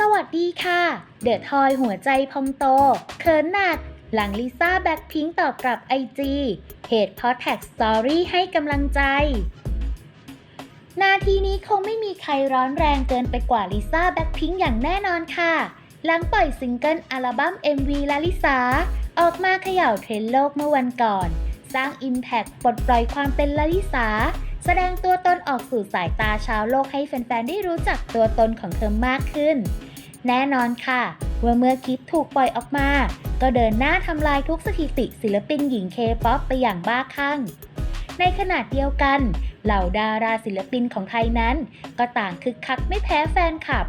สวัสดีค่ะ เดอะทอยหัวใจพองโตเขินหนัก หลังลิซ่าแบ็คพิงตอบกลับไอจีเหตุเพราะแท็กสตอรี่ให้กำลังใจ นาทีนี้คงไม่มีใครร้อนแรงเกินไปกว่าลิซ่าแบ็คพิงอย่างแน่นอนค่ะ หลังปล่อยซิงเกิลอัลบั้ม MV ลาลิสาออกมาเขย่าเทรนด์โลกเมื่อวันก่อน สร้าง Impact ปลดปล่อยความเป็นลาลิสา แสดงตัวตนออกสู่สายตาชาวโลกให้แฟนๆ ได้รู้จักตัวตนของเธอมากขึ้น แน่นอนค่ะว่าเมื่อคลิปถูกปล่อยออกมา ก็เดินหน้าทำลายทุกสถิติศิลปินหญิงเคป๊อปไปอย่างบ้าคลั่ง ในขณะเดียวกัน เหล่าดาราศิลปินของไทยนั้น ก็ต่างคึกคักไม่แพ้แฟนคลับ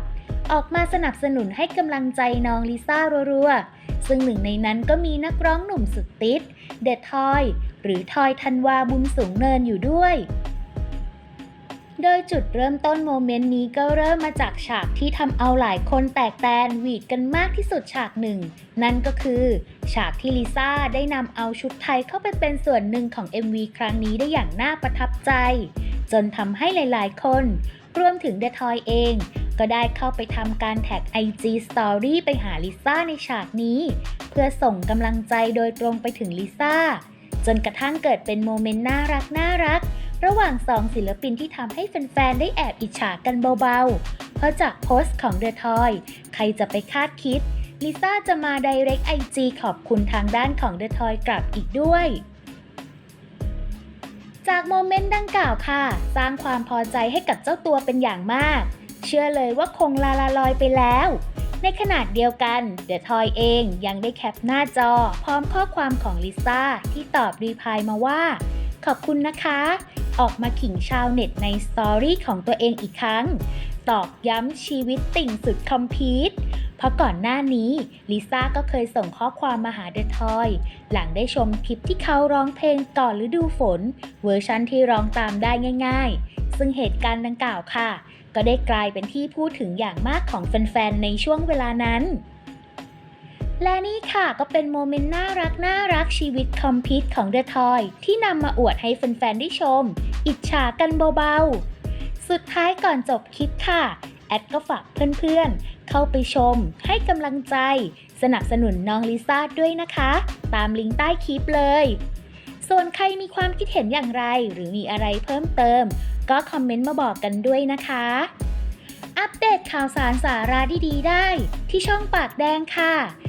ออกมาสนับสนุนให้กำลังใจน้องลิซ่ารัวๆ ซึ่งหนึ่งในนั้นก็มีนักร้องหนุ่มสุดติดเดดทอย หรือทอยธันวาบุญสูงเนินอยู่ด้วย โดยจุดเริ่มต้นโมเมนต์นี้ก็เริ่มมาจากฉากที่ทำเอาหลายคนแตกแตนหวีดกันมากที่สุดฉากหนึ่ง นั่นก็คือ ฉากที่ลิซ่าได้นำเอาชุดไทยเข้าไปเป็นส่วนหนึ่งของ MV ครั้งนี้ได้อย่างน่าประทับใจ จนทำให้หลายๆ คน รวมถึงเดทอยเอง ก็ได้เข้าไปทำการแท็ก IG Story ไปหาลิซ่าในฉากนี้ เพื่อส่งกำลังใจโดยตรงไปถึงลิซ่าจนกระทั่งเกิดเป็นโมเมนต์น่ารักน่ารัก ระหว่างสองศิลปินที่ทำให้แฟนๆ ได้แอบอิจฉากันเบาๆ เพราะจากโพสต์ของเดอะทอย ใครจะไปคาดคิด ลิซ่าจะมา Direct IG ขอบคุณทางด้านของเดอะทอยกลับอีกด้วย จากโมเมนต์ดังกล่าวค่ะ สร้างความพอใจให้กับเจ้าตัวเป็นอย่างมาก เชื่อเลยว่าคงลาลาลอยไปแล้ว ในขนาดเดียวกันเดอะทอยเองยังได้แคปหน้าจอ พร้อมข้อความของลิซ่าที่ตอบรีพายมาว่า ขอบคุณนะคะ ออกมาขิงชาวเน็ตในสตอรี่ของตัวเองอีกครั้ง ตอกย้ำชีวิตติ่งสุดคอมพีทเพราะก่อนหน้านี้ลิซ่าก็เคยส่งข้อความมาหาเดอะทอย หลังได้ชมคลิปที่เขาร้องเพลงก่อนฤดูฝน เวอร์ชันที่ร้องตามได้ง่ายๆ ซึ่งเหตุการณ์ดังกล่าวค่ะ ก็ได้กลายเป็นที่พูดถึงอย่างมากของแฟนๆในช่วงเวลานั้น และนี่ค่ะก็เป็นโมเมนต์น่ารักน่ารักชีวิตคอมพิวของเดอะทอยที่นำมาอวดให้แฟนๆได้ชม อิจฉากันเบาๆ สุดท้ายก่อนจบคลิปค่ะ แอดก็ฝากเพื่อนๆ เข้าไปชม ให้กำลังใจ สนับสนุนน้องลิซ่าด้วยนะคะ ตามลิงก์ใต้คลิปเลย ส่วนใครมีความคิดเห็นอย่างไร หรือมีอะไรเพิ่มเติม ก็คอมเมนต์มาบอกกันด้วยนะคะอัปเดตข่าวสารสาระดีๆได้ ที่ช่องปากแดงค่ะ